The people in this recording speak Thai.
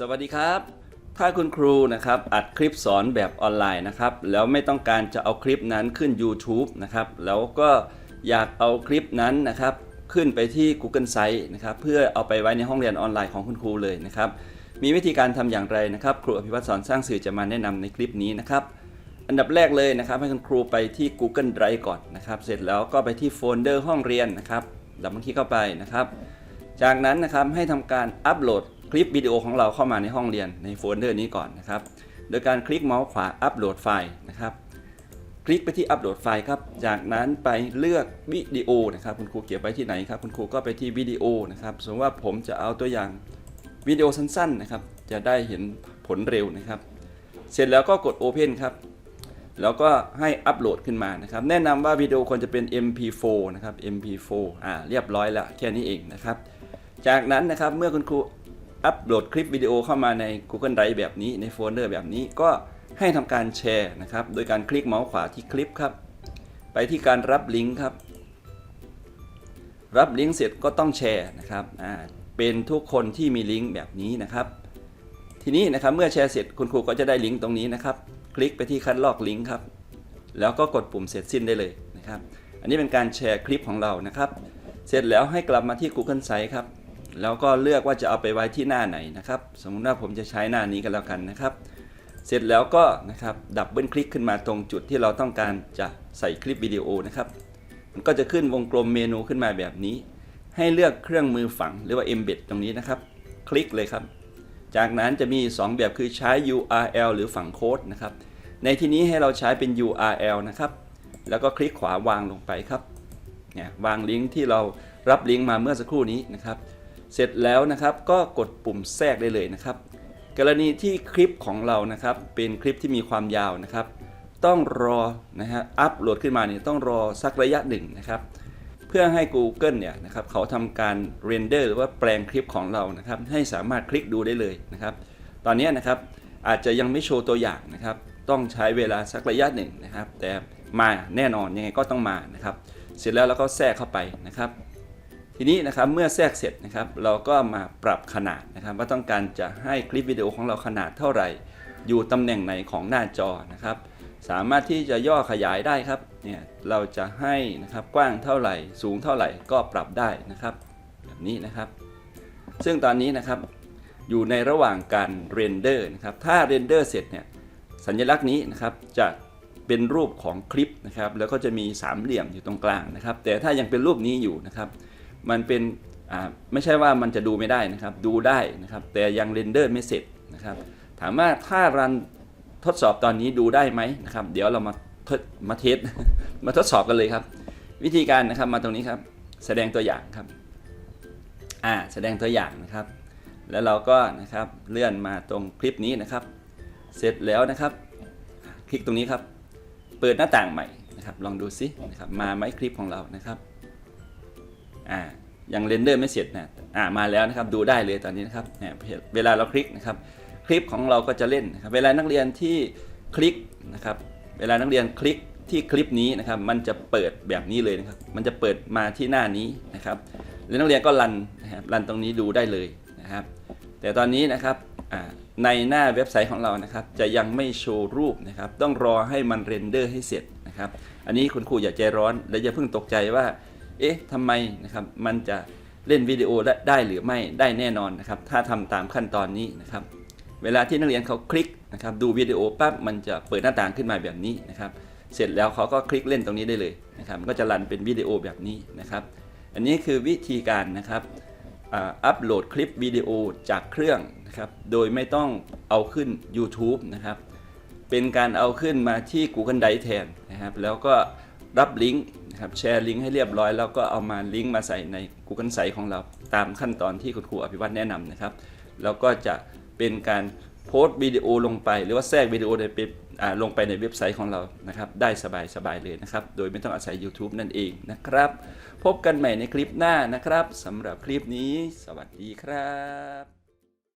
สวัสดีครับ ถ้าคุณครูนะครับอัดคลิปสอนแบบออนไลน์นะครับ แล้วไม่ต้องการจะเอาคลิปนั้นขึ้น YouTube นะครับ แล้วก็อยากเอาคลิปนั้นนะครับ ขึ้นไปที่ Google Site นะครับ เพื่อเอาไปไว้ในห้องเรียนออนไลน์ของคุณครูเลยนะครับ มีวิธีการทำอย่างไรนะครับ ครูอภิวัตสอนสร้างสื่อจะมาแนะนำในคลิปนี้นะครับ อันดับแรกเลยนะครับให้คุณครูไปที่ Google Drive ก่อนนะครับ เสร็จแล้วก็ไปที่โฟลเดอร์ห้องเรียนนะครับดับเบิลคลิกเข้าไปนะครับ จากนั้นนะครับให้ทำการอัปโหลด คลิปวิดีโอของเราเข้ามาในห้องเรียนในโฟลเดอร์นี้ก่อนนะครับ โดยการคลิกเมาส์ขวาอัปโหลดไฟล์นะครับ คลิกไปที่อัปโหลดไฟล์ครับ จากนั้นไปเลือกวิดีโอนะครับ คุณครูเก็บไว้ที่ไหนครับ คุณครูก็ไปที่วิดีโอนะครับ สมมติว่าผมจะเอาตัวอย่างวิดีโอสั้นๆนะครับ จะได้เห็นผลเร็วนะครับ เสร็จแล้วก็กด Open ครับ แล้วก็ให้อัปโหลดขึ้นมานะครับ แนะนำว่าวิดีโอควรจะเป็น MP4 นะครับ MP4 อ่า เรียบร้อยแล้วแค่นี้เองนะครับ จากนั้นนะครับ เมื่อคุณครู อัปโหลดคลิปวิดีโอเข้ามาใน Google Drive แบบนี้ในโฟลเดอร์แบบนี้ก็ให้ทำการแชร์นะครับ โดยการคลิกเมาส์ขวาที่คลิปครับ ไปที่การรับลิงก์ครับ รับลิงก์เสร็จก็ต้องแชร์นะครับอ่าเป็นทุกคนที่มีลิงก์แบบนี้นะครับ ทีนี้นะครับเมื่อแชร์เสร็จคุณครูก็จะได้ลิงก์ตรงนี้นะครับ คลิกไปที่คัดลอกลิงก์ครับ แล้วก็กดปุ่มเสร็จสิ้นได้เลยนะครับ อันนี้เป็นการแชร์คลิปของเรานะครับ เสร็จแล้วให้กลับมาที่ Google Site ครับ แล้วก็เลือกว่าจะเอาไปไว้ที่หน้าไหนนะครับ สมมุติว่าผมจะใช้หน้านี้กันแล้วกันนะครับ เสร็จแล้วก็นะครับดับเบิลคลิกขึ้นมาตรงจุดที่เราต้องการจะใส่คลิปวิดีโอนะครับ มันก็จะขึ้นวงกลมเมนูขึ้นมาแบบนี้ ให้เลือกเครื่องมือฝังหรือว่า embed ตรงนี้นะครับ คลิกเลยครับ จากนั้นจะมี 2 แบบคือใช้ URL หรือฝังโค้ดนะครับ ในที่นี้ให้เราใช้เป็น URL นะครับ แล้วก็คลิกขวาวางลงไปครับเนี่ยวางลิงก์ที่เรารับลิงก์มาเมื่อสักครู่นี้นะครับ เสร็จแล้วนะครับก็กดปุ่มแทรกได้เลยนะครับ กรณีที่คลิปของเรานะครับเป็นคลิปที่มีความยาวนะครับ ต้องรอนะฮะอัปโหลดขึ้นมาเนี่ยต้องรอสักระยะหนึ่งนะครับ เพื่อให้ Google เนี่ยนะครับเขาทำการเรนเดอร์หรือว่าแปลงคลิปของเรานะครับ ให้สามารถคลิกดูได้เลยนะครับ ตอนนี้นะครับอาจจะยังไม่โชว์ตัวอย่างนะครับ ต้องใช้เวลาสักระยะหนึ่งนะครับ แต่มาแน่นอนยังไงก็ต้องมานะครับ เสร็จแล้วเราก็แทรกเข้าไปนะครับ ทีนี้นะครับเมื่อแทรกเสร็จนะครับเราก็มาปรับขนาดนะครับ ว่าต้องการจะให้คลิปวิดีโอของเราขนาดเท่าไหร่ อยู่ตำแหน่งไหนของหน้าจอนะครับ สามารถที่จะย่อขยายได้ครับเนี่ยเราจะให้นะครับกว้างเท่าไหร่ สูงเท่าไหร่ก็ปรับได้นะครับ แบบนี้นะครับ ซึ่งตอนนี้นะครับอยู่ในระหว่างการเรนเดอร์นะครับถ้าเรนเดอร์เสร็จเนี่ยสัญลักษณ์นี้นะครับจะเป็นรูปของคลิปนะครับแล้วก็จะมีสามเหลี่ยมอยู่ตรงกลางนะครับ แต่ถ้ายังเป็นรูปนี้อยู่นะครับ มันเป็นไม่ใช่ว่ามันจะดูไม่ได้นะครับ ดูได้นะครับ แต่ยังเรนเดอร์ไม่เสร็จนะครับ ถามว่าถ้ารันทดสอบตอนนี้ดูได้ไหมนะครับ เดี๋ยวเรามาทดมาเทสมาทดสอบกันเลยครับ วิธีการนะครับมาตรงนี้ครับ แสดงตัวอย่างครับอ่าแสดงตัวอย่างนะครับ แล้วเราก็นะครับเลื่อนมาตรงคลิปนี้นะครับ เสร็จแล้วนะครับ คลิกตรงนี้ครับ เปิดหน้าต่างใหม่นะครับ ลองดูซินะครับมาไหมคลิปของเรานะครับ อ่ายังเรนเดอร์ไม่เสร็จนะอ่ามาแล้วนะครับดูได้เลยตอนนี้นะครับเนี่ยเวลาเราคลิกนะครับคลิปของเราก็จะเล่นนะครับเวลานักเรียนที่คลิกนะครับเวลานักเรียนคลิกที่คลิปนี้นะครับมันจะเปิดแบบนี้เลยนะครับมันจะเปิดมาที่หน้านี้นะครับแล้วนักเรียนก็รันนะครับรันตรงนี้ดูได้เลยนะครับ แต่ตอนนี้นะครับในหน้าเว็บไซต์ของเรานะครับ จะยังไม่โชว์รูปนะครับ ต้องรอให้มันเรนเดอร์ให้เสร็จนะครับ อันนี้คุณครูอย่าใจร้อนและอย่าเพิ่งตกใจว่า เอ๊ะทำไมนะครับมันจะเล่นวิดีโอได้ได้หรือไม่ได้แน่นอนนะครับ ถ้าทำตามขั้นตอนนี้นะครับ เวลาที่นักเรียนเขาคลิกนะครับ ดูวิดีโอปั๊บมันจะเปิดหน้าต่างขึ้นมาแบบนี้นะครับ เสร็จแล้วเขาก็คลิกเล่นตรงนี้ได้เลยนะครับมันก็จะรันเป็นวิดีโอแบบนี้นะครับ อันนี้คือวิธีการนะครับอัปโหลดคลิปวิดีโอจากเครื่องนะครับ โดยไม่ต้องเอาขึ้น YouTube นะครับ เป็นการเอาขึ้นมาที่ Google Drive แทนนะครับ แล้วก็รับลิงก์ นะครับแชร์ลิงก์ให้เรียบร้อย แล้วก็เอามาลิงก์มาใส่ใน Google Site ของเราตามขั้นตอนที่คุณครูอภิวัตแนะนำนะครับ แล้วก็จะเป็นการโพสต์วิดีโอลงไป หรือว่าแทรกวิดีโอในเว็บลงไปในเว็บไซต์ของเรานะครับ ได้สบายๆเลยนะครับ โดยไม่ต้องอาศัย YouTube นั่นเองนะครับ พบกันใหม่ในคลิปหน้านะครับสำหรับคลิปนี้ สวัสดีครับ